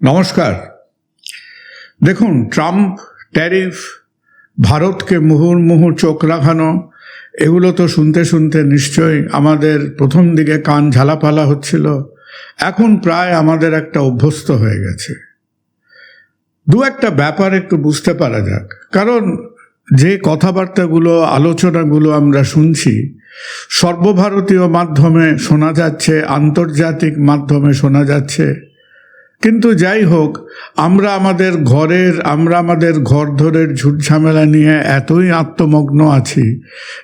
নমস্কার। দেখুন, Trump tariff, ভারতকে মুহুর্মুহু চোখ রাখানো, এগুলো তো শুনতে শুনতে নিশ্চয়ই আমাদের প্রথম দিকে কান ঝালাপালা হচ্ছিল, এখন প্রায় আমাদের একটা অভ্যস্ত হয়ে গেছে। দু একটা ব্যাপার একটু বুঝতে পারা যাক, কারণ যে কথাবার্তাগুলো, আলোচনাগুলো আমরা শুনছি, সর্বভারতীয় মাধ্যমে শোনা যাচ্ছে, আন্তর্জাতিক মাধ্যমে শোনা যাচ্ছে কিন্তু যাই হোক, আমরা আমাদের ঘরের, আমরা আমাদের ঘর ধরের ঝুটঝামেলা নিয়ে এতই আত্মমগ্ন আছি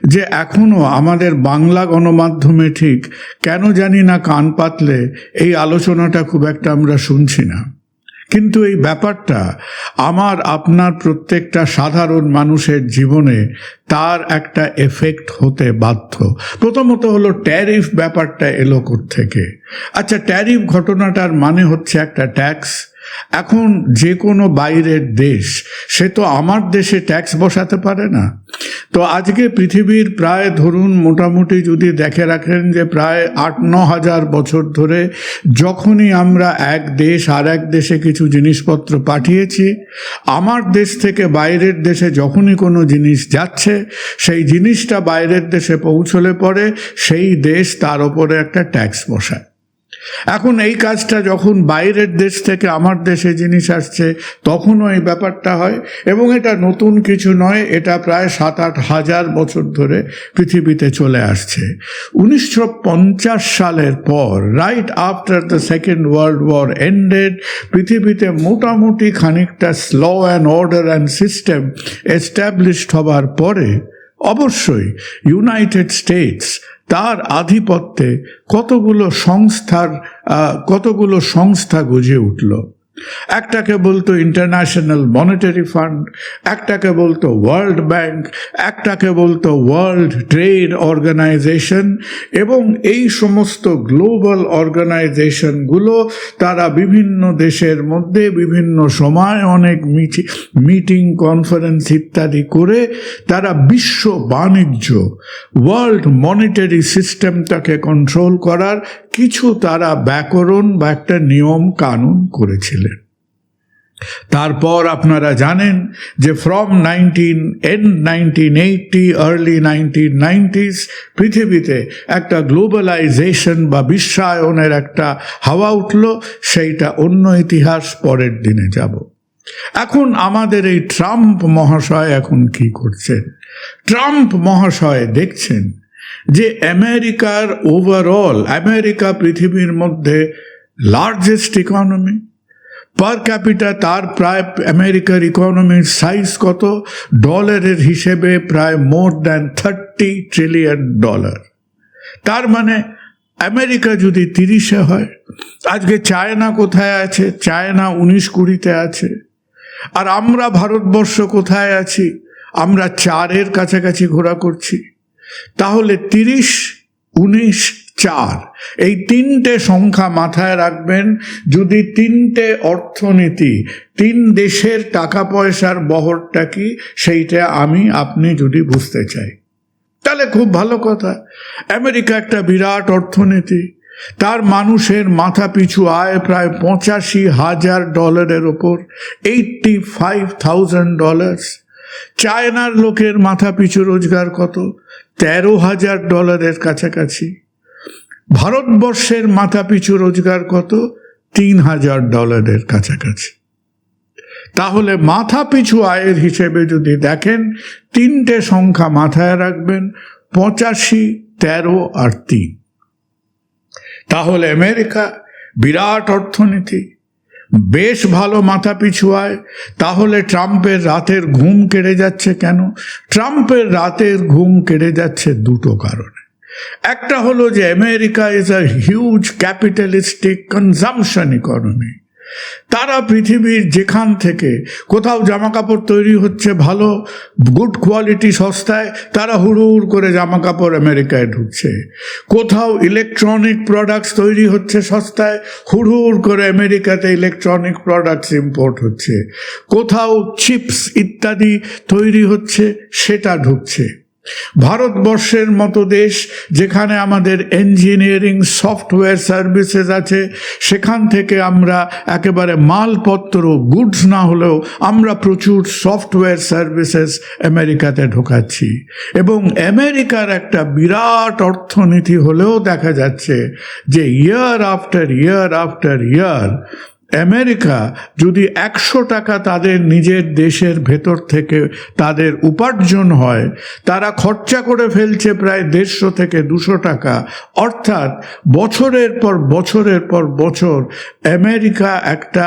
যে এখনও আমাদের বাংলা গণমাধ্যমে ঠিক কেন জানি না কান পাতলে এই আলোচনাটা খুব একটা আমরা শুনছি না। কিন্তু এই ব্যাপারটা আমার, আপনার প্রত্যেকটা সাধারণ মানুষের জীবনে তার একটা এফেক্ট হতে বাধ্য। প্রথমত হলো ট্যারিফ ব্যাপারটা এলো থেকে আচ্ছা ট্যারিফ ঘটনাটার মানে হচ্ছে একটা ট্যাক্স এখন যে কোনো বাইরের দেশ, সে তো আমার দেশে ট্যাক্স বসাতে পারে না। তো আজকে পৃথিবীর প্রায় ধরুন মোটামুটি যদি দেখে রাখেন যে প্রায় আট, ন হাজার বছর ধরে যখনই আমরা এক দেশ আর এক দেশে কিছু জিনিসপত্র পাঠিয়েছি, আমার দেশ থেকে বাইরের দেশে যখনই কোনো জিনিস যাচ্ছে, সেই জিনিসটা বাইরের দেশে পৌঁছলে পরে সেই দেশ তার ওপরে একটা ট্যাক্স বসায়। এখন এই কাজটা যখন বাইরের দেশ থেকে আমার দেশে জিনিস আসছে, তখনও এই ব্যাপারটা হয়। এবং এটা নতুন কিছু নয়, এটা প্রায় সাত আট হাজার বছর ধরে পৃথিবীতে চলে আসছে। উনিশশো পঞ্চাশ সালের পর right after the second world war ended পৃথিবীতে মোটামুটি খানিকটা law and order and system established হবার পরে, অবশ্যই ইউনাইটেড স্টেটস তার আধিপত্যে কতগুলো সংস্থার কতগুলো সংস্থা গজে উঠল। একটাকে বলতো ইন্টারন্যাশনাল মনিটারি ফান্ড একটাকে বলতো ওয়ার্ল্ড ব্যাংক একটাকে বলতো ওয়ার্ল্ড ট্রেড অর্গানাইজেশন এবং এই সমস্ত গ্লোবাল অর্গানাইজেশনগুলো তারা বিভিন্ন দেশের মধ্যে বিভিন্ন সময় অনেক মিটিং কনফারেন্স ইত্যাদি করে তারা বিশ্ব বাণিজ্য ওয়ার্ল্ড মনিটারি সিস্টেমটাকে কন্ট্রোল করার কিছু তারা ব্যাকরণ বা একটা নিয়ম কানুন করেছিলেন। তারপর আপনারা জানেন যে from nineteen and nineteen eighty early nineteen nineties পৃথিবীতে একটা গ্লোবালাইজেশন বা বিশ্বায়নের একটা হাওয়া উঠল, সেইটা অন্য ইতিহাস পরের দিনে যাব। এখন আমাদের এই ট্রাম্প মহাশয় এখন কি করছেন? ট্রাম্প মহাশয় দেখছেন যে আমেরিকার ওভারঅল আমেরিকা পৃথিবীর মধ্যে লার্জেস্ট ইকোনমি পার ক্যাপিটা তার প্রায় আমেরিকার ইকোনমির সাইজ কত? ডলারের হিসেবে প্রায় more than thirty trillion dollar তার মানে আমেরিকা যদি তিরিশে হয়, আজকে চায়না কোথায় আছে? চায়না উনিশ কুড়িতে আছে। আর আমরা ভারতবর্ষ কোথায় আছি? আমরা চারের কাছাকাছি ঘোরা করছি। তাহলে তিরিশ, উনিশ, চার, এই তিনটে সংখ্যা মাথায় রাখবেন, যদি তিনটে অর্থনীতি, তিন দেশের টাকা পয়সার বহরটা কি, সেইটা আমি, আপনি যদি বুঝতে চাই। তাহলে খুব ভালো কথা। আমেরিকা একটা বিরাট অর্থনীতি। তার মানুষের মাথা পিছু আয় প্রায় পঁচাশি হাজার ডলারের ওপর এইটটি ফাইভ থাউজেন্ড ডলার্স চায়নার লোকের মাথা পিছু রোজগার কত? তেরো হাজার ডলারের কাছাকাছি। ভারতবর্ষের মাথা পিছু রোজগার কত? তিন হাজার ডলারের কাছাকাছি। তাহলে মাথা পিছু আয়ের হিসেবে যদি দেখেন, তিনটে সংখ্যা মাথায় রাখবেন, পঁচাশি, তেরো আর তিন। তাহলে আমেরিকা, বিরাট অর্থনীতি বেশ ভালো মাথা পিছু তাহলে ট্রাম্পের রাতের ঘুম কেড়ে যাচ্ছে কেন? ট্রাম্পের রাতের ঘুম কেড়ে যাচ্ছে দুটো কারণে। একটা হলো যে America is a huge capitalistic consumption economy তারা পৃথিবীর যেখান থেকে কোথাও জামা কাপড় তৈরি হচ্ছে ভালো গুড কোয়ালিটি সস্তায়, তারা হুড় হুড় করে জামা কাপড় আমেরিকায় ঢুকছে। কোথাও ইলেকট্রনিক প্রোডাক্টস তৈরি হচ্ছে সস্তায় হুড় হুড় করে আমেরিকাতে ইলেকট্রনিক প্রোডাক্টস ইম্পোর্ট হচ্ছে। কোথাও চিপস ইত্যাদি তৈরি হচ্ছে, সেটা ঢুকছে। ভারতবর্ষের মতো দেশ যেখানে আমাদের ইঞ্জিনিয়ারিং সফটওয়্যার সার্ভিসেস আছে, সেখান থেকে আমরা একেবারে মালপত্র গুডস না হলেও আমরা প্রচুর সফটওয়্যার সার্ভিসেস আমেরিকাতে ঢোকাচ্ছি। এবং আমেরিকার একটা বিরাট অর্থনীতি হলেও দেখা যাচ্ছে যে year after year after year America যদি একশো টাকা তাদের নিজের দেশের ভেতর থেকে তাদের উপার্জন হয়, তারা খরচা করে ফেলছে প্রায় দেড়শো থেকে দুশো টাকা। অর্থাৎ বছরের পর বছরের পর বছর আমেরিকা একটা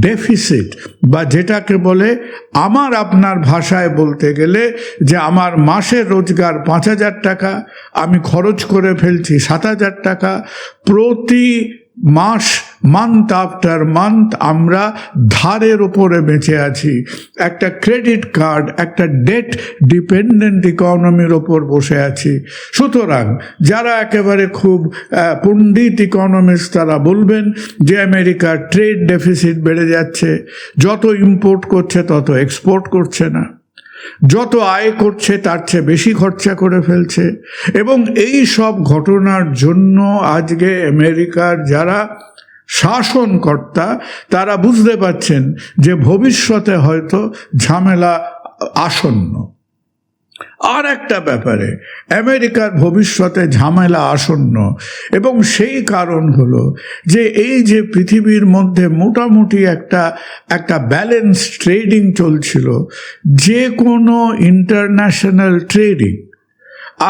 ডেফিসিট বা যেটাকে বলে আমার আপনার ভাষায় বলতে গেলে যে আমার মাসের রোজগার পাঁচ হাজার টাকা, আমি খরচ করে ফেলছি সাত হাজার টাকা, প্রতি মাস মান্থ আফটার মান্থ আমরা ধারের ওপরে বেঁচে আছি। একটা ক্রেডিট কার্ড একটা ডেট ডিপেন্ডেন্ট ইকোনমির ওপর বসে আছি। সুতরাং যারা একেবারে খুব পণ্ডিত ইকোনমিস্ট তারা বলবেন যে আমেরিকার ট্রেড ডেফিসিট বেড়ে যাচ্ছে, যত ইম্পোর্ট করছে তত এক্সপোর্ট করছে না। যত আয় করছে, তার চেয়ে বেশি খরচা করে ফেলছে। এবং এই সব ঘটনার জন্য আজকে আমেরিকার যারা শাসনকর্তা, তারা বুঝতে পারছেন যে ভবিষ্যতে হয়তো ঝামেলা আসন্ন। আর একটা ব্যাপারে, আমেরিকার ভবিষ্যতে ঝামেলা আসন্ন, এবং সেই কারণ হলো যে এই যে পৃথিবীর মধ্যে মোটামুটি একটা একটা ব্যালেন্স ট্রেডিং চলছিল, যে কোনো ইন্টারন্যাশনাল ট্রেডিং,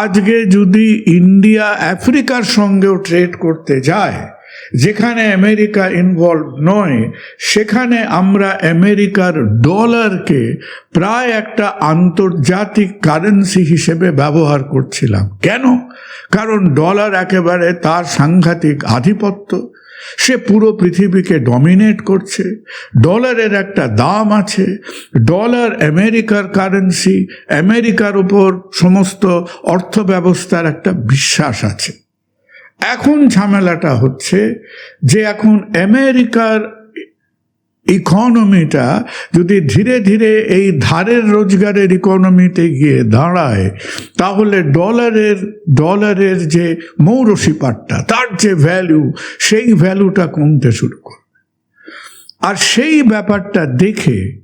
আজকে যদি ইন্ডিয়া আফ্রিকার সঙ্গেও ট্রেড করতে যায় যেখানে আমেরিকা ইনভলভ নয়, সেখানে আমরা আমেরিকার ডলারকে প্রায় একটা আন্তর্জাতিক কারেন্সি হিসেবে ব্যবহার করছিলাম। কেন? কারণ ডলার একেবারে তার সাংঘাতিক আধিপত্য। সে পুরো পৃথিবীকে ডমিনেট করছে। ডলারের একটা দাম আছে। ডলার আমেরিকার কারেন্সি আমেরিকার উপর সমস্ত অর্থ ব্যবস্থার একটা বিশ্বাস আছে। এখন ঝামেলাটা হচ্ছে যে এখন আমেরিকার ইকোনমিটা যদি ধীরে ধীরে এই ধারের রোজগারের ইকোনমিতে গিয়ে দাঁড়ায়, তাহলে ডলারের ডলারের যে মৌরসি পাটটা, তার যে ভ্যালু সেই ভ্যালুটা কমতে শুরু করবে। আর সেই ব্যাপারটা দেখে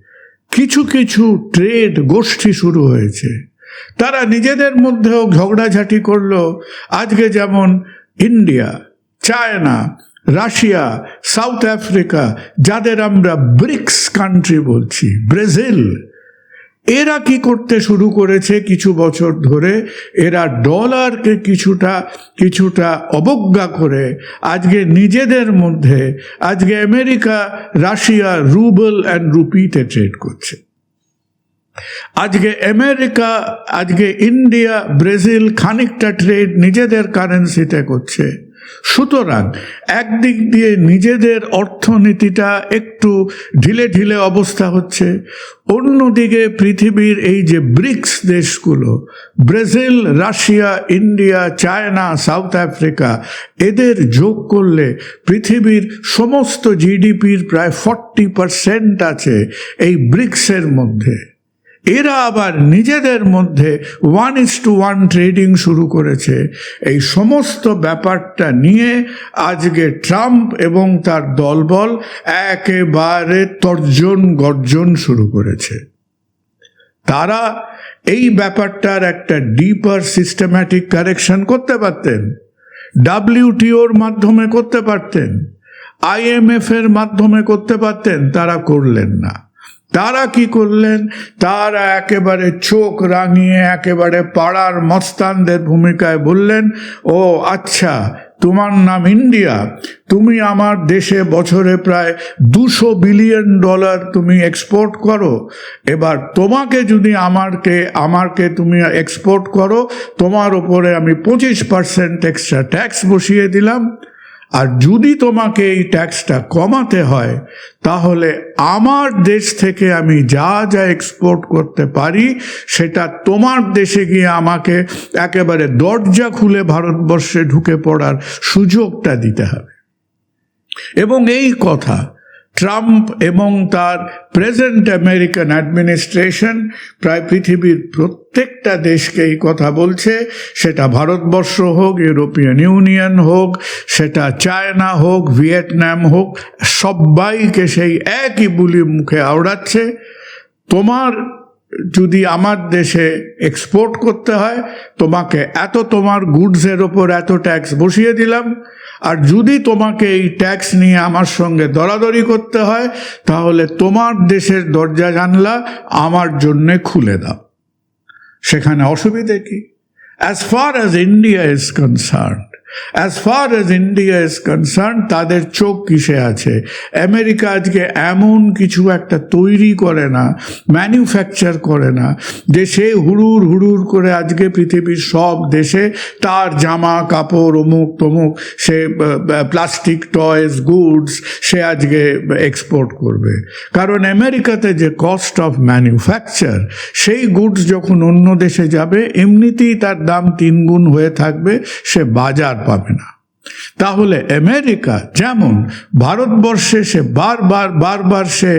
কিছু কিছু ট্রেড গোষ্ঠী শুরু হয়েছে। তারা নিজেদের মধ্যেও ঝগড়াঝাটি করল। আজকে যেমন India China Russia South Africa যাদের আমরা ব্রিক্স কান্ট্রি বলছি ব্রাজিল এরা কি করতে শুরু করেছে কিছু বছর ধরে? এরা ডলারকে কিছুটা কিছুটা অবজ্ঞা করে। আজকে নিজেদের মধ্যে, আজকে আমেরিকা রাশিয়া রুবেল অ্যান্ড রুপিতে ট্রেড করছে। আজকে আমেরিকা, আজকে ইন্ডিয়া, ব্রাজিল খানিকটা ট্রেড নিজেদের কারেন্সিতে করছে। সুতরাং একদিক দিয়ে নিজেদের অর্থনীতিটা একটু ঢিলে ঢিলে অবস্থা হচ্ছে। অন্যদিকে পৃথিবীর এই যে ব্রিক্স দেশগুলো, Brazil, Russia, India, China, South Africa, এদের যোগ করলে পৃথিবীর সমস্ত জিডিপির প্রায় ফর্টি পারসেন্ট আছে এই ব্রিক্সের মধ্যে। এরা আবার নিজেদের মধ্যে one is two one trading শুরু করেছে। এই সমস্ত ব্যাপারটা নিয়ে আজকে ট্রাম্প এবং তার দলবল একেবারে তর্জন গর্জন শুরু করেছে। তারা এই ব্যাপারটার একটা ডিপার সিস্টেম্যাটিক কারেকশন করতে পারতেন ডাব্লিউটিওর মাধ্যমে করতে পারতেন আইএমএফ এর মাধ্যমে করতে পারতেন, তারা করলেন না। তারা কি করলেন? তারা একেবারে চোখ রাঙিয়ে, একেবারে পাড়ার মস্তানদের ভূমিকায় বললেন, ও আচ্ছা তোমার নাম ইন্ডিয়া। তুমি আমার দেশে বছরে প্রায় দুশো বিলিয়ন ডলার তুমি এক্সপোর্ট করো। এবার তোমাকে যদি আমারকে আমারকে তুমি এক্সপোর্ট করো, তোমার উপরে আমি পঁচিশ পার্সেন্ট এক্সট্রা ট্যাক্স বসিয়ে দিলাম। আর যদি তোমাকে এই ট্যাক্সটা কমাতে হয়, তাহলে আমার দেশ থেকে আমি যা যা এক্সপোর্ট করতে পারি, সেটা তোমার দেশে গিয়ে আমাকে একেবারে দরজা খুলে ভারতবর্ষে ঢুকে পড়ার সুযোগটা দিতে হবে। এবং এই কথা ট্রাম্প এবং তার প্রেজেন্ট আমেরিকান অ্যাডমিনিস্ট্রেশন প্রায় পৃথিবীর প্রত্যেকটা দেশকে এই কথা বলছে। সেটা ভারতবর্ষ হোক ইউরোপিয়ান ইউনিয়ন হোক, সেটা চায়না হোক ভিয়েতনাম হোক, সবাইকে সেই একই বুলি মুখে আওড়াচ্ছে। তোমার যদি আমার দেশে এক্সপোর্ট করতে হয়, তোমাকে এত তোমার গুডসের ওপর এত ট্যাক্স বসিয়ে দিলাম। আর যদি তোমাকে এই ট্যাক্স নিয়ে আমার সঙ্গে দরাদরি করতে হয়, তাহলে তোমার দেশের দরজা জানলা আমার জন্যে খুলে দাও। সেখানে অসুবিধে কি? As far as India is concern as far as India is concern তাদের চোখ কিসে আছে? আমেরিকা আজকে এমন কিছু একটা তৈরি করে না ম্যানুফ্যাকচার করে না, যে সে হুড়ুর হুড়ুর করে আজকে পৃথিবীর সব দেশে তার জামা, কাপড়, অমুক তমুক, সে প্লাস্টিক টয়েস গুডস সে আজকে এক্সপোর্ট করবে। কারণ আমেরিকাতে যে কস্ট অফ ম্যানুফ্যাকচার সেই গুডস যখন অন্য দেশে যাবে, এমনিতেই তার দাম তিন গুণ হয়ে থাকবে, সে বাজার পাবে না। তাহলে আমেরিকা যেমন ভারতবর্ষে সে বারবার বারবার সে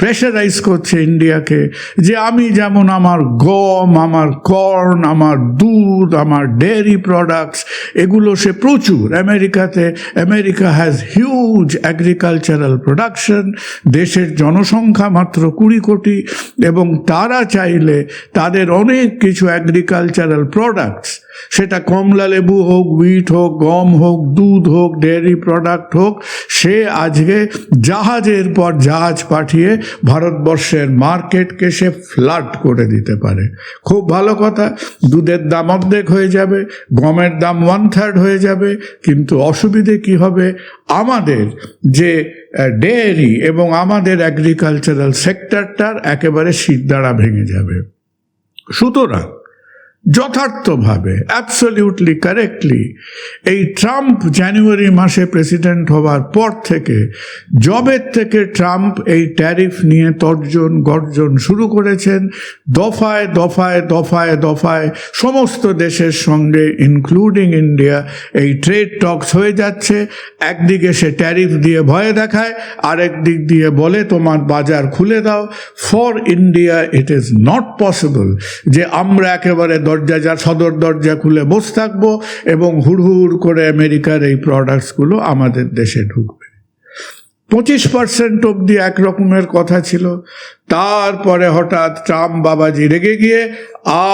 প্রেশারাইজ করছে ইন্ডিয়াকে যে আমি যেমন আমার গম, আমার কর্ন আমার দুধ, আমার ডেয়ারি প্রোডাক্টস এগুলো সে প্রচুর। আমেরিকাতে, America has huge agricultural production দেশের জনসংখ্যা মাত্র কুড়ি কোটি, এবং তারা চাইলে তাদের অনেক কিছু অ্যাগ্রিকালচারাল প্রোডাক্টস সেটা কমলা লেবু হোক উইট হোক, গম হোক, দুধ হোক ডেয়ারি প্রোডাক্ট হোক, সে আজকে জাহাজের পর জাহাজ পাঠিয়ে ভারতবর্ষের মার্কেটকে সে ফ্লাড করে দিতে পারে। খুব ভালো কথা, দুধের দাম অর্ধেক হয়ে যাবে, গমের দাম ওয়ান থার্ড হয়ে যাবে, কিন্তু অসুবিধে কি হবে? আমাদের যে ডেয়ারি এবং আমাদের অ্যাগ্রিকালচারাল সেক্টরটার একেবারে শীতদাঁড়া ভেঙে যাবে। সুতরাং যথার্থভাবে অ্যাবসলিউটলি কারেক্টলি এই ট্রাম্প জানুয়ারি মাসে প্রেসিডেন্ট হওয়ার পর থেকে, জবের থেকে ট্রাম্প এই ট্যারিফ নিয়ে তর্জন, গর্জন শুরু করেছেন, দফায় দফায় দফায় দফায় সমস্ত দেশের সঙ্গে ইনক্লুডিং ইন্ডিয়া এই ট্রেড টক্স হয়ে যাচ্ছে। একদিকে সে ট্যারিফ দিয়ে ভয়ে দেখায়, আরেক দিক দিয়ে বলে, তোমার বাজার খুলে দাও। For India it is not possible যে আমরা একেবারে দরজা যা সদর দরজা খুলে বসে থাকব এবং হুড়হুড় করে আমেরিকার এই প্রোডাক্টসগুলো আমাদের দেশে ঢুকবে। পঁচিশ পার্সেন্ট অবধি এক রকমের কথা ছিল। তারপরে হঠাৎ ট্রাম্প বাবাজি রেগে গিয়ে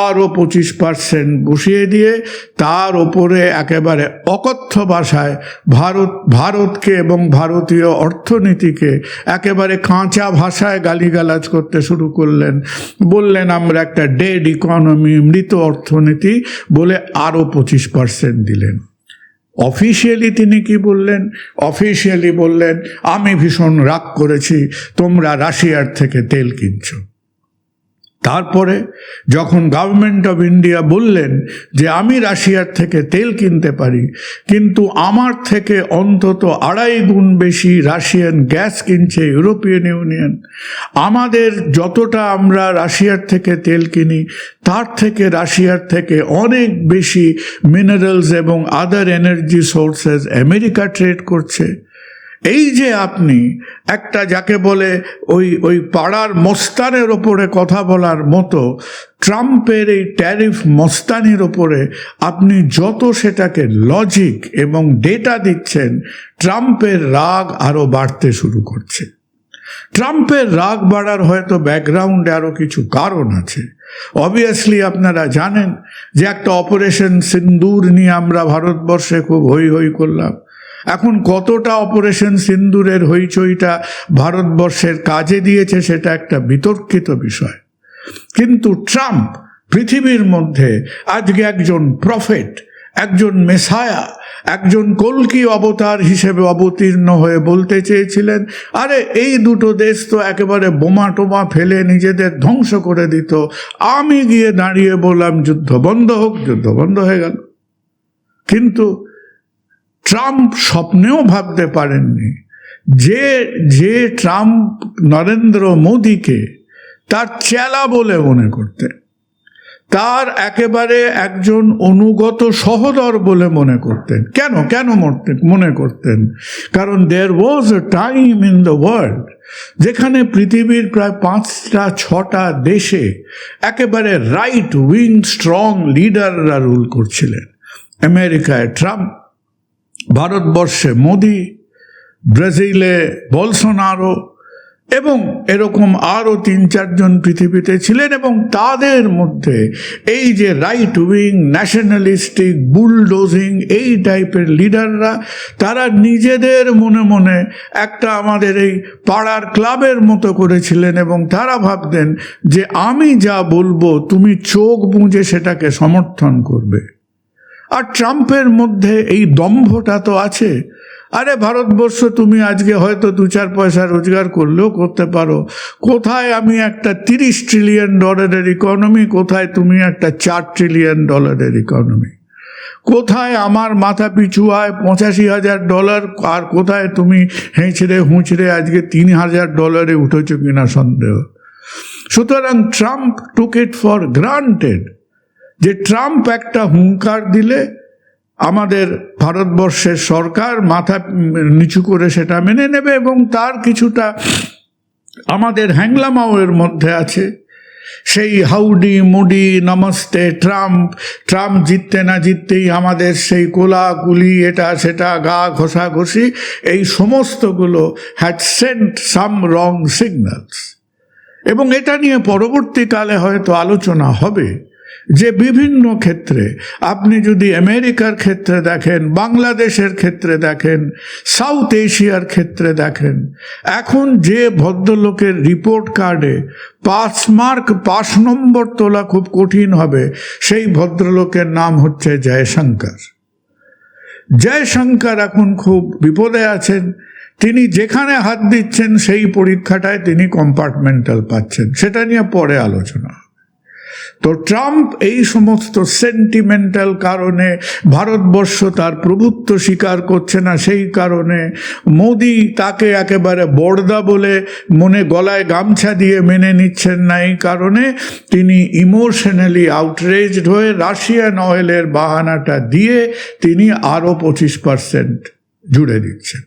আরও পঁচিশ পার্সেন্ট বসিয়ে দিয়ে তার ওপরে একেবারে অকথ্য ভাষায় ভারত, ভারতকে এবং ভারতীয় অর্থনীতিকে একেবারে কাঁচা ভাষায় গালিগালাজ করতে শুরু করলেন। বললেন, আমরা একটা ডেড ইকোনমি মৃত অর্থনীতি বলে আরও পঁচিশ পার্সেন্ট দিলেন। অফিসিয়ালি তিনি কি বললেন? অফিসিয়ালি বললেন, আমি ভীষণ রাগ করেছি, তোমরা রাশিয়ার থেকে তেল কিনছো। তারপরে যখন গভর্নমেন্ট অফ ইন্ডিয়া বললেন যে আমি রাশিয়ার থেকে তেল কিনতে পারি, কিন্তু আমার থেকে অন্তত আড়াই গুণ বেশি রাশিয়ান গ্যাস কিনছে ইউরোপিয়ান ইউনিয়ন। আমাদের যতটা আমরা রাশিয়ার থেকে তেল কিনি, তার থেকে রাশিয়ার থেকে অনেক বেশি মিনারেলস এবং other energy sources America trade করছে। এই যে আপনি একটা যাকে বলে ওই ওই পাড়ার মস্তানের ওপরে কথা বলার মতো ট্রাম্পের এই ট্যারিফ মস্তানির ওপরে আপনি যত সেটাকে লজিক এবং ডেটা দিচ্ছেন, ট্রাম্পের রাগ আরও বাড়তে শুরু করছে। ট্রাম্পের রাগ বাড়ার হয়তো ব্যাকগ্রাউন্ডে আরও কিছু কারণ আছে। অবভিয়াসলি আপনারা জানেন যে একটা অপারেশন সিন্দুর নিয়ে আমরা ভারতবর্ষে খুব হই হই করলাম। এখন কতটা অপারেশন সিন্দুরের হইচইটা ভারতবর্ষের কাজে দিয়েছে সেটা একটা বিতর্কিত বিষয়। কিন্তু ট্রাম্প পৃথিবীর মধ্যে আজকে একজন প্রফেট, একজন মেসায়া, একজন কলকি অবতার হিসেবে অবতীর্ণ হয়ে বলতে চেয়েছিলেন, আরে, এই দুটো দেশ তো একেবারে বোমা টোমা ফেলে নিজেদের ধ্বংস করে দিত। আমি গিয়ে দাঁড়িয়ে বললাম, যুদ্ধ বন্ধ হোক, যুদ্ধ বন্ধ হয়ে গেল। কিন্তু ট্রাম্প স্বপ্নেও ভাবতে পারেননি। যে যে ট্রাম্প নরেন্দ্র মোদীকে তার চেলা বলে মনে করতেন তার একেবারে একজন অনুগত সহদর বলে মনে করতেন। কেন? কেন মনে করতেন? কারণ there was a time in the world যেখানে পৃথিবীর প্রায় পাঁচটা, ছটা দেশে একেবারে রাইট উইং স্ট্রং লিডাররা রুল করছিলেন। আমেরিকায় ট্রাম্প ভারতবর্ষে মোদি, ব্রাজিলে বলসোনারো এবং এরকম আরও তিন চারজন পৃথিবীতে ছিলেন এবং তাদের মধ্যে এই যে রাইট উইং ন্যাশনালিস্টিক বুলডোজিং এই টাইপের লিডাররা তারা নিজেদের মনে মনে একটা আমাদের এই পাড়ার ক্লাবের মতো করেছিলেন এবং তারা ভাবতেন যে আমি যা বলব, তুমি চোখ বুঁজে সেটাকে সমর্থন করবে। আর ট্রাম্পের মধ্যে এই দম্ভটা তো আছে। আরে ভারতবর্ষ, তুমি আজকে হয়তো দু চার পয়সা রোজগার করলেও করতে পারো। কোথায় আমি একটা তিরিশ ট্রিলিয়ন ডলারের ইকোনমি কোথায় তুমি একটা চার ট্রিলিয়ন ডলারের ইকোনমি কোথায় আমার মাথা পিছু আয় পঁচাশি হাজার ডলার আর কোথায় তুমি হেঁচড়ে হুঁচড়ে আজকে তিন হাজার ডলারে উঠেছ কিনা সন্দেহ? সুতরাং Trump took it for granted যে ট্রাম্প একটা হুঙ্কার দিলে আমাদের ভারতবর্ষের সরকার মাথা নিচু করে সেটা মেনে নেবে এবং তার কিছুটা আমাদের হ্যাংলামাও এর মধ্যে আছে। সেই howdy, Modi, Namaste, Trump Trump জিততে না জিততেই আমাদের সেই কোলাকুলি, এটা, সেটা, গা ঘষাঘষি, এই সমস্তগুলো had sent some wrong signals এবং এটা নিয়ে পরবর্তীকালে হয়তো আলোচনা হবে। যে বিভিন্ন ক্ষেত্রে, আপনি যদি আমেরিকার ক্ষেত্রে দেখেন, বাংলাদেশের ক্ষেত্রে দেখেন, সাউথ এশিয়ার ক্ষেত্রে দেখেন, এখন যে ভদ্রলোকের রিপোর্ট কার্ডে পাস মার্ক পাস নম্বর তোলা খুব কঠিন হবে, সেই ভদ্রলোকের নাম হচ্ছে জয়শঙ্কর জয়শঙ্কর এখন খুব বিপদে আছেন, তিনি যেখানে হাত দিচ্ছেন সেই পরীক্ষাটায় তিনি কম্পার্টমেন্টাল পাচ্ছেন, সেটা নিয়ে পরে আলোচনা। তো ট্রাম্প এই সমস্ত সেন্টিমেন্টাল কারণে ভারতবর্ষ তার প্রভুত্ব স্বীকার করছে না, সেই কারণে মোদি তাকে একেবারে বড়দা বলে মনে গলায় গামছা দিয়ে মেনে নিচ্ছেন না, এই কারণে তিনি ইমোশনালি আউটরেজড হয়ে রাশিয়ান অয়েলের বাহানাটা দিয়ে তিনি আরও পঁচিশ পার্সেন্ট জুড়ে দিচ্ছেন।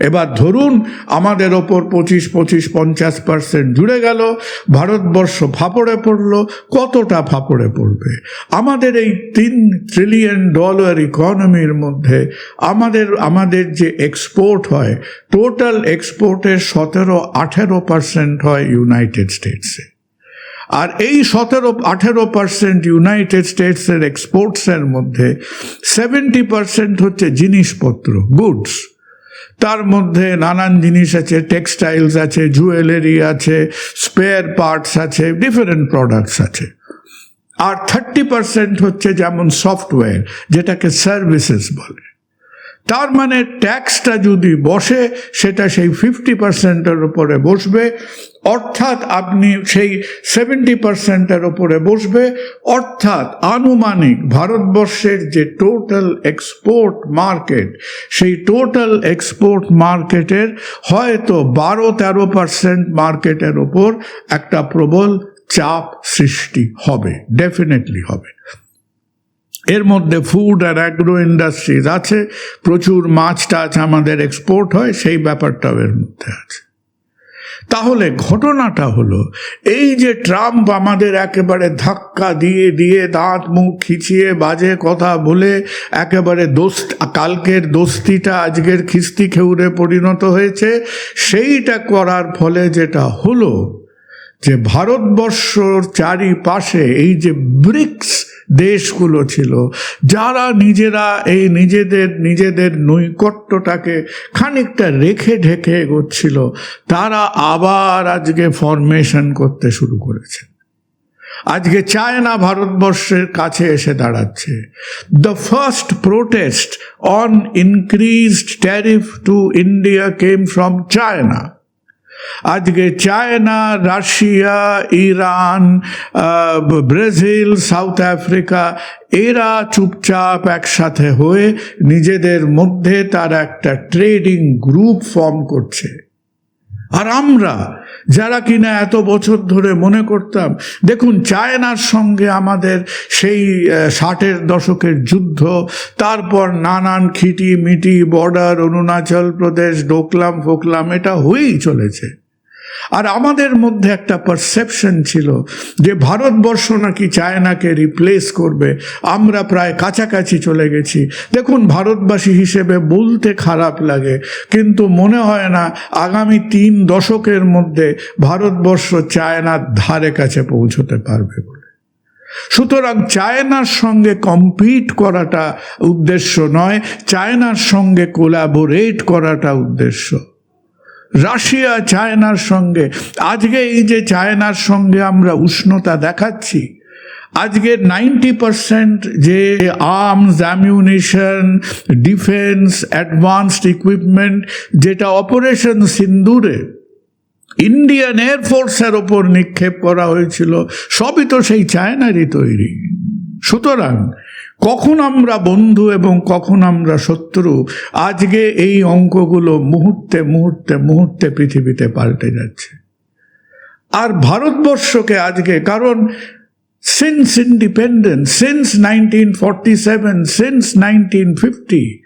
এবার ধরুন আমাদের ওপর পঁচিশ পঁচিশ, পঞ্চাশ পার্সেন্ট জুড়ে গেল, ভারতবর্ষ ফাপড়ে পড়ল, কতটা ফাপড়ে পড়বে? আমাদের এই তিন ট্রিলিয়ন ডলার ইকোনমির মধ্যে আমাদের আমাদের যে এক্সপোর্ট হয় টোটাল এক্সপোর্টের সতেরো, আঠেরো পার্সেন্ট হয় ইউনাইটেড স্টেটসে আর এই সতেরো, আঠেরো পার্সেন্ট ইউনাইটেড স্টেটসের এক্সপোর্টসের মধ্যে সেভেন্টি পার্সেন্ট হচ্ছে জিনিসপত্র গুডস তার মধ্যে নানান জিনিস আছে টেক্সটাইলস আছে জুয়েলারি আছে স্পেয়ার পার্টস আছে ডিফারেন্ট প্রোডাক্টস আছে। আর থার্টি পার্সেন্ট হচ্ছে যেমন সফটওয়্যার যেটাকে সার্ভিসেস বলে। তার মানে ট্যাক্সটা যদি বসে, সেটা সেই ফিফটি পার্সেন্টের উপরে বসবে। অর্থাৎ আপনি সেই সেভেন্টি পার্সেন্টের উপরে বসবে। অর্থাৎ আনুমানিক ভারতবর্ষের যে টোটাল এক্সপোর্ট মার্কেট সেই টোটাল এক্সপোর্ট মার্কেটের হয়তো বারো তেরো পার্সেন্ট মার্কেটের ওপর একটা প্রবল চাপ সৃষ্টি হবে। ডেফিনেটলি হবে। এর মধ্যে ফুড আর অ্যাগ্রো ইন্ডাস্ট্রিজ আছে, প্রচুর মাছ টাছ আমাদের এক্সপোর্ট হয়, সেই ব্যাপারটাও এর মধ্যে আছে। তাহলে ঘটনাটা হলো, এই যে ট্রাম্প আমাদের একেবারে ধাক্কা দিয়ে দিয়ে দাঁত, মুখ খিচিয়ে বাজে কথা বলে একেবারে দোস্ত, কালকের দোস্তিটা আজকের খিস্তি খেউরে পরিণত হয়েছে, সেইটা করার ফলে যেটা হলো, যে ভারতবর্ষর চারিপাশে এই যে ব্রিক্স দেশগুলো ছিল। যারা নিজেরা এই নিজেদের নিজেদের নৈকট্যটাকে খানিকটা রেখে ঢেকে এগোচ্ছিল, তারা আবার আজকে ফরমেশন করতে শুরু করেছে। আজকে চায়না ভারতবর্ষের কাছে এসে দাঁড়াচ্ছে। The first protest on increased tariff to India came from China আজকে China, Russia, Iran Brazil, South Africa, এরা চুপচাপ একসাথে হয়ে নিজেদের মধ্যে তার একটা ট্রেডিং গ্রুপ ফর্ম করছে। আর আমরা যারা কিনা এত বছর ধরে মনে করতাম, দেখুন, চায়নার সঙ্গে আমাদের সেই ষাটের দশকের যুদ্ধ, তারপর নানান খিটি মিটি বর্ডার অরুণাচল প্রদেশ, ডোকলাম, ফোকলাম, এটা হয়েই চলেছে। আর আমাদের মধ্যে একটা পারসেপশন ছিল যে ভারতবর্ষ নাকি চায়নাকে রিপ্লেস করবে। আমরা প্রায় কাছাকাছি চলে গেছি। দেখুন, ভারতবাসী হিসেবে বলতে খারাপ লাগে, কিন্তু মনে হয় না আগামী তিন দশকের মধ্যে ভারতবর্ষ চায়নার ধারে কাছে পৌঁছতে পারবে বলে। সুতরাং চায়নার সঙ্গে কম্পিট করাটা উদ্দেশ্য নয়, চায়নার সঙ্গে কোলাবোরেট করাটা উদ্দেশ্য। রাশিয়া, চায়নার সঙ্গে। আজকে এই যে চায়নার সঙ্গে আমরা উষ্ণতা দেখাচ্ছি, আজকে নাইনটি পারসেন্ট যে arms ammunition defence advanced equipment যেটা অপারেশন সিন্দুরে ইন্ডিয়ান এয়ারফোর্সের ওপর নিক্ষেপ করা হয়েছিল, সবই তো সেই চায়নারই তৈরি। সুতরাং কখন আমরা বন্ধু এবং কখন আমরা শত্রু? আজকে এই অঙ্কগুলো মুহূর্তে মুহূর্তে মুহূর্তে পৃথিবীতে পাল্টে যাচ্ছে। আর ভারতবর্ষকে আজকে, কারণ since independence since nineteen forty seven since nineteen fifty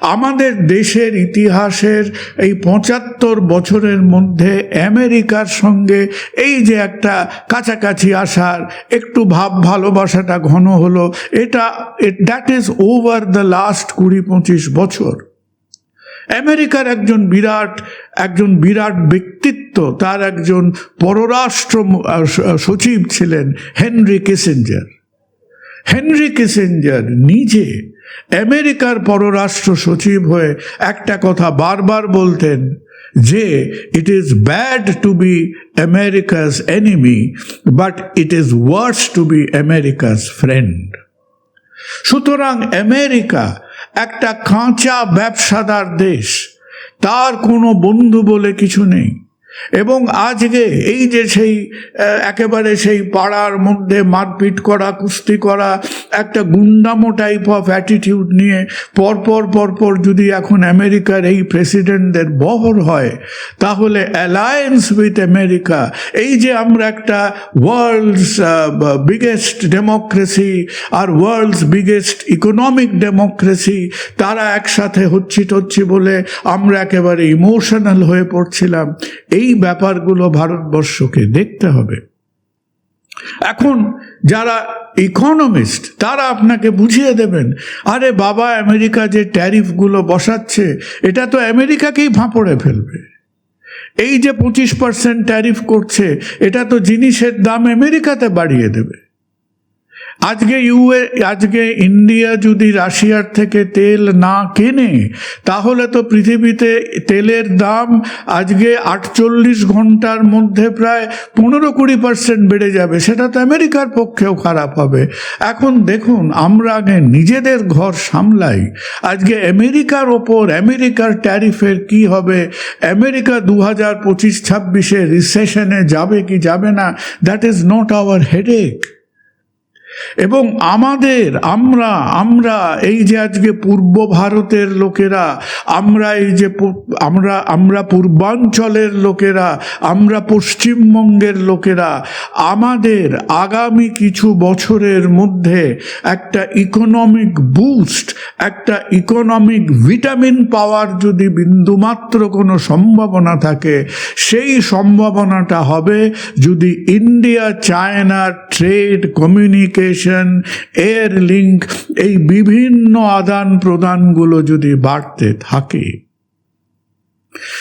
আমাদের দেশের ইতিহাসের এই পঁচাত্তর বছরের মধ্যে আমেরিকার সঙ্গে এই যে একটা কাছাকাছি আসার, একটু ভাব ভালোবাসাটা ঘন হলো, এটা that is over the last কুড়ি পঁচিশ বছর। আমেরিকার একজন বিরাট একজন বিরাট ব্যক্তিত্ব, তার একজন পররাষ্ট্র সচিব ছিলেন হেনরি কিসেঞ্জার। হেনরি কিসেঞ্জার নিজে আমেরিকার পররাষ্ট্র সচিব হয়ে একটা কথা বারবার বলতেন যে it is bad to be America's enemy but it is worse to be America's friend সুতরাং আমেরিকা একটা কাঁচা ব্যবসাদার দেশ, তার কোনো বন্ধু বলে কিছু নেই। এবং আজকে এই যে সেই একেবারে সেই পাড়ার মধ্যে মারপিট করা, কুস্তি করা, একটা গুন্ডামো টাইপ অফ অ্যাটিটিউড নিয়ে পরপর পরপর যদি এখন আমেরিকার এই প্রেসিডেন্টদের বহর হয়, তাহলে অ্যালায়েন্স উইথ আমেরিকা এই যে আমরা একটা ওয়ার্ল্ডস বিগেস্ট ডেমোক্রেসি আর ওয়ার্ল্ডস বিগেস্ট ইকোনমিক ডেমোক্রেসি তারা একসাথে হচ্ছি টচ্ছি বলে আমরা একেবারে ইমোশনাল হয়ে পড়ছিলাম। এই ব্যাপারগুলো ভারতবর্ষকে দেখতে হবে। এখন যারা ইকোনমিস্ট তারা আপনাকে বুঝিয়ে দেবেন, আরে বাবা, আমেরিকা যে ট্যারিফগুলো বসাচ্ছে, এটা তো আমেরিকাকেই ফাঁপড়ে ফেলবে। এই যে পঁচিশ পার্সেন্ট ট্যারিফ করছে, এটা তো জিনিসের দাম আমেরিকাতে বাড়িয়ে দেবে। আজকে ইউএ, আজকে ইন্ডিয়া যদি রাশিয়ার থেকে তেল না কেনে, তাহলে তো পৃথিবীতে তেলের দাম আজকে আটচল্লিশ ঘণ্টার মধ্যে প্রায় পনেরো কুড়ি পার্সেন্ট বেড়ে যাবে। সেটা তো আমেরিকার পক্ষেও খারাপ হবে। এখন দেখুন, আমরা আগে নিজেদের ঘর সামলাই। আজকে আমেরিকার ওপর, আমেরিকার ট্যারিফের কি হবে? আমেরিকা দু হাজার পঁচিশ ছাব্বিশে রিসেশনে যাবে কি যাবে না? That is not our headache এবং আমাদের, আমরা আমরা, এই যে আজকে পূর্ব ভারতের লোকেরা, আমরা এই যে আমরা আমরা পূর্বাঞ্চলের লোকেরা, আমরা পশ্চিমবঙ্গের লোকেরা, আমাদের আগামী কিছু বছরের মধ্যে একটা ইকোনমিক বুস্ট একটা ইকোনমিক ভিটামিন পাওয়ার যদি বিন্দুমাত্র কোনো সম্ভাবনা থাকে, সেই সম্ভাবনাটা হবে যদি India China trade communication air link এই বিভিন্ন আদান প্রদানগুলো যদি বাড়তে থাকে।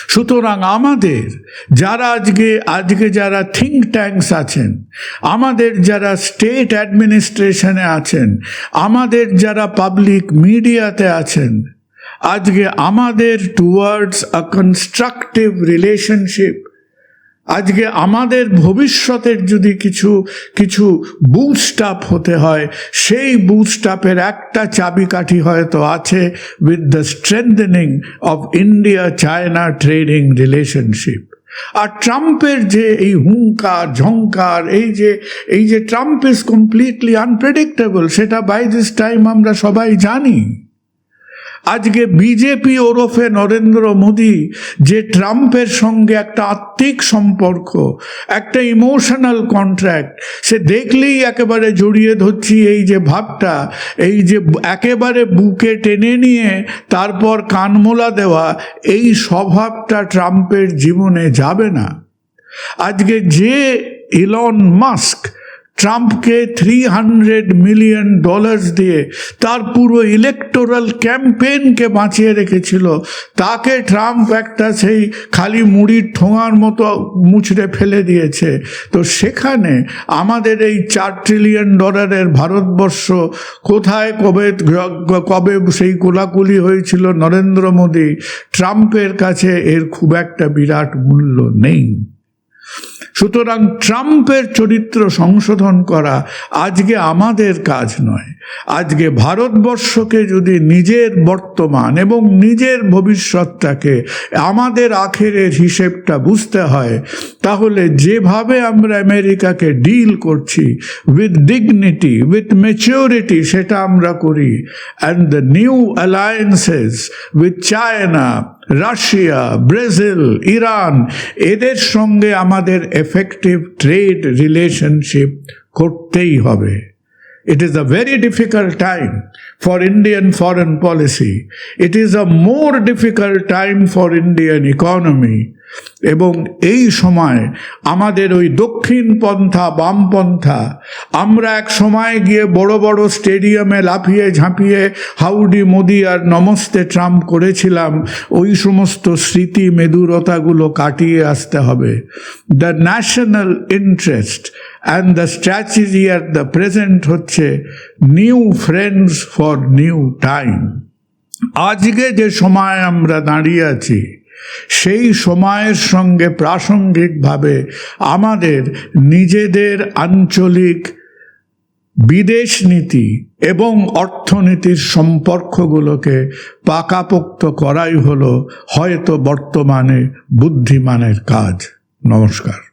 সুতরাং আমাদের যারা আজকে আজকে যারা থিঙ্ক ট্যাঙ্কস আছেন, আমাদের যারা স্টেট অ্যাডমিনিস্ট্রেশনে আছেন, আমাদের যারা পাবলিক মিডিয়াতে আছেন, আজকে আমাদের টুয়ার্ডস আ কনস্ট্রাকটিভ রিলেশনশিপ আজকে আমাদের ভবিষ্যতের যদি কিছু কিছু বুস্ট আপ হতে হয়, সেই বুস্ট আপের একটা চাবিকাঠি হয়তো আছে with the strengthening of India China trading relationship আর ট্রাম্পের যে এই হুঙ্কার ঝঙ্কার এই যে এই যে ট্রাম্প ইজ কমপ্লিটলি আনপ্রেডিক্টেবল সেটা বাই দিস টাইম আমরা সবাই জানি। আজকে বিজেপি ওরফে নরেন্দ্র মোদী যে ট্রাম্পের সঙ্গে একটা আত্মিক সম্পর্ক, একটা ইমোশনাল কন্ট্রাক্ট সে দেখলেই একেবারে জড়িয়ে ধরছি এই যে ভাবটা, এই যে একেবারে বুকে টেনে নিয়ে তারপর কানমোলা দেওয়া, এই স্বভাবটা ট্রাম্পের জীবনে যাবে না। আজকে যে ইলন মাস্ক ট্রাম্পকে থ্রি হান্ড্রেড মিলিয়ন ডলার্স দিয়ে তার পুরো ইলেকটোরাল ক্যাম্পেইনকে বাঁচিয়ে রেখেছিল। তাকে ট্রাম্প একটা সেই খালি মুড়ির ঠোঙার মতো মুচড়ে ফেলে দিয়েছে। তো সেখানে আমাদের এই চার ট্রিলিয়ন ডলারের ভারতবর্ষ কোথায়, কবে কবে সেই কোলাকুলি হয়েছিল নরেন্দ্র মোদী? ট্রাম্পের কাছে এর খুব একটা বিরাট মূল্য নেই। সুতরাং ট্রাম্পের চরিত্র সংশোধন করা আজকে আমাদের কাজ নয়। আজকে ভারতবর্ষকে যদি নিজের বর্তমান এবং নিজের ভবিষ্যৎটাকে আমাদের আখেরের হিসেবটা বুঝতে হয়, তাহলে যেভাবে আমরা আমেরিকাকে ডিল করছি উইথ ডিগনিটি উইথ ম্যাচিওরিটি সেটা আমরা করি। And the new alliances with China Russia Brazil Iran এদের সঙ্গে আমাদের এফেক্টিভ ট্রেড রিলেশনশিপ করতেই হবে। It is a very difficult time for Indian foreign policy. It is a more difficult time for Indian economy. এবং এই সময় আমাদের ওই দক্ষিণ পন্থা বামপন্থা আমরা এক সময় গিয়ে বড় বড় স্টেডিয়ামে লাফিয়ে ঝাঁপিয়ে হাউডি, মোদি আর নমস্তে ট্রাম্প করেছিলাম, ওই সমস্ত স্মৃতি, মেদুরতাগুলো কাটিয়ে আসতে হবে the national interest and the strategy at the present হচ্ছে new friends for new time আজকে যে সময় আমরা দাঁড়িয়ে আছি, সেই সময়ের সঙ্গে প্রাসঙ্গিকভাবে আমাদের নিজেদের আঞ্চলিক বিদেশ নীতি এবং অর্থনীতির সম্পর্কগুলোকে পাকাপোক্ত করাই হলো হয়তো বর্তমানে বুদ্ধিমানের কাজ। নমস্কার।